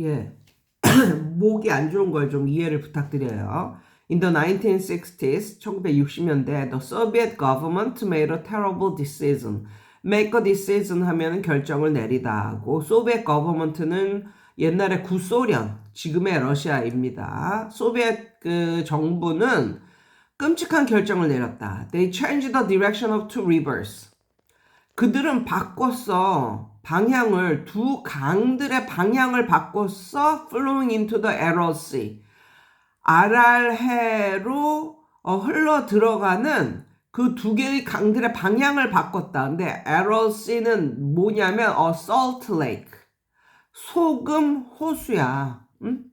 예. 목이 안 좋은 걸 좀 이해를 부탁드려요. In the 1960s, 1960년대, the Soviet government made a terrible decision. make a decision 하면 결정을 내리다 하고, 소비에트 government는 옛날에 구소련, 지금의 러시아입니다. 소비에트 그 정부는 끔찍한 결정을 내렸다. They changed the direction of two rivers. 그들은 바꿨어. 방향을 두 강들의 방향을 바꿨어. flowing into the Aral Sea. 아랄해로 어, 흘러 들어가는 그 두 개의 강들의 방향을 바꿨다. 근데 Aral Sea는 뭐냐면 어, Salt Lake. 소금 호수야. 응?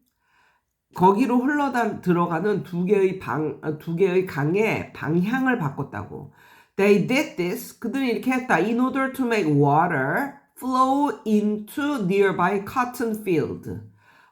거기로 흘러 들어가는 두 개의 방, 어, 두 개의 강의 방향을 바꿨다고. They did this. 그들은 이렇게 했다. In order to make water flow into nearby cotton field.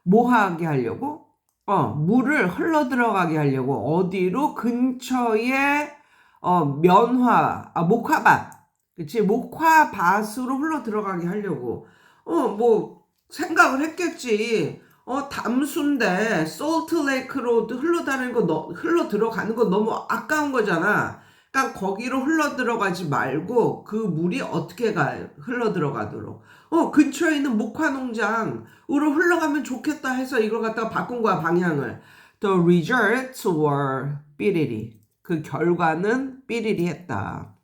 뭐 하게 하려고? 어, 물을 흘러 들어가게 하려고 어디로 근처에 어, 면화, 아, 목화밭. 그치? 목화밭으로 흘러 들어가게 하려고. 어, 뭐, 생각을 했겠지. 어, 담수인데, 솔트레이크로 흘러 다니는 거, 너, 흘러 들어가는 거 너무 아까운 거잖아. 그러니까 거기로 흘러 들어가지 말고 그 물이 어떻게 가 흘러 들어가도록 어 근처에 있는 목화 농장으로 흘러가면 좋겠다 해서 이걸 갖다가 바꾼 거야 방향을 The results were 삐리리 그 결과는 삐리리했다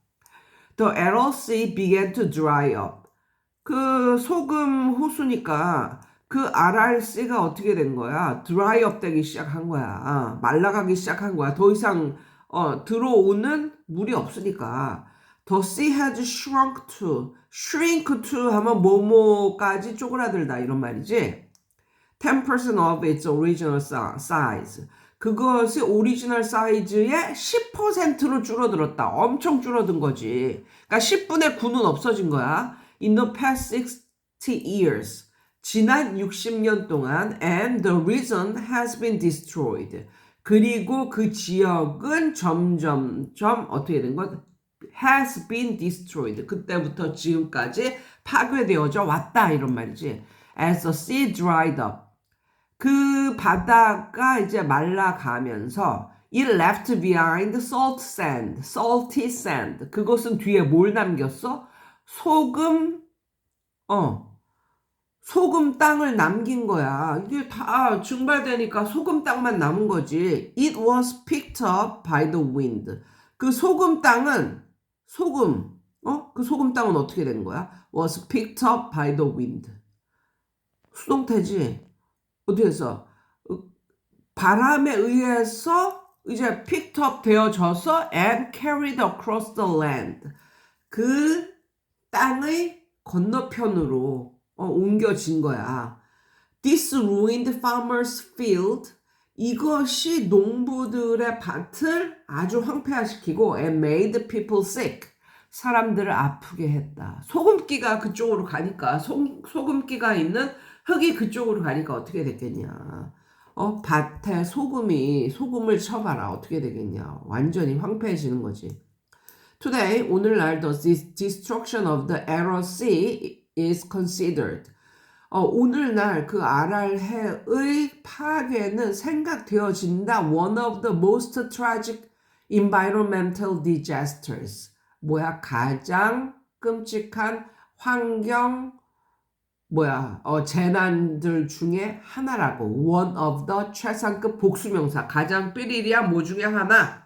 The Sea began to dry up 그 소금 호수니까 그 아랄씨가 어떻게 된 거야? 드라이 업 되기 시작한 거야. 말라가기 시작한 거야. 더 이상 어, 들어오는 물이 없으니까 The sea has shrunk to shrink to 하면 뭐뭐까지 쪼그라들다 이런 말이지 10% of its original size 그것이 오리지널 사이즈의 10%로 줄어들었다 엄청 줄어든 거지 그러니까 10분의 9는 없어진 거야 In the past 60 years 지난 60년 동안 and the region has been destroyed 그리고 그 지역은 점점점 어떻게 된 것? has been destroyed. 그때부터 지금까지 파괴되어져 왔다 이런 말이지. As the sea dried up. 그 바다가 이제 말라가면서 it left behind salt sand, salty sand. 그것은 뒤에 뭘 남겼어? 소금, 어, 소금 땅을 남긴 거야. 이게 다 증발되니까 소금 땅만 남은 거지. It was picked up by the wind. 그 소금 땅은 소금, 어? 그 소금 땅은 어떻게 된 거야? Was picked up by the wind. 수동태지. 어떻게 해서 바람에 의해서 이제 picked up 되어져서 and carried across the land. 그 땅의 건너편으로 어, 옮겨진 거야. This ruined farmers' field. 이것이 농부들의 밭을 아주 황폐화시키고 and made people sick. 사람들을 아프게 했다. 소금기가 그쪽으로 가니까 소, 소금기가 있는 흙이 그쪽으로 가니까 어떻게 됐겠냐. 어, 밭에 소금이 소금을 쳐봐라. 어떻게 되겠냐. 완전히 황폐해지는 거지. Today, 오늘날 the destruction of the Aral Sea is considered. 어, 오늘날 그 아랄해의 파괴는 생각되어진다. One of the most tragic environmental disasters. 뭐야? 가장 끔찍한 환경 뭐야? 어, 재난들 중에 하나라고. One of the 최상급 복수명사. 가장 삐리리야 뭐 중에 하나.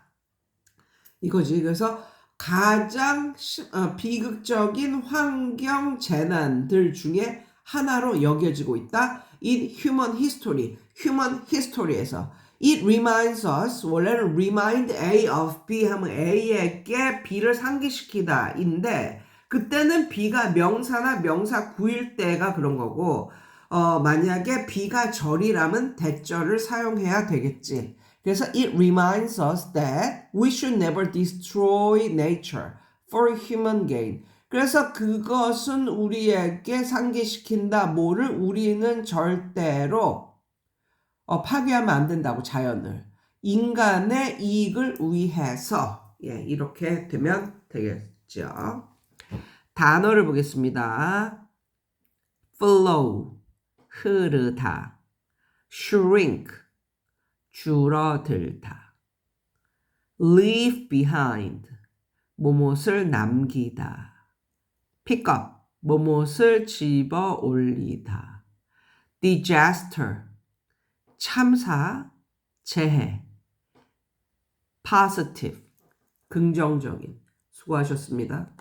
이거지. 그래서 가장 어, 비극적인 환경 재난들 중에 하나로 여겨지고 있다. in human history, human history에서 it reminds us 원래는 remind A of B 하면 A에게 B를 상기시키다 인데 그때는 B가 명사나 명사 구일 때가 그런 거고 어, 만약에 B가 절이라면 대절을 사용해야 되겠지. 그래서 it reminds us that we should never destroy nature for human gain. 그래서 그것은 우리에게 상기시킨다. 뭐를 우리는 절대로 어, 파괴하면 안 된다고 자연을 인간의 이익을 위해서 예 이렇게 되면 되겠죠. 단어를 보겠습니다. flow 흐르다. shrink, 줄어들다. leave behind, 뭐뭇을 남기다. pick up, 뭐뭇을 집어 올리다. disaster, 참사, 재해. positive, 긍정적인. 수고하셨습니다.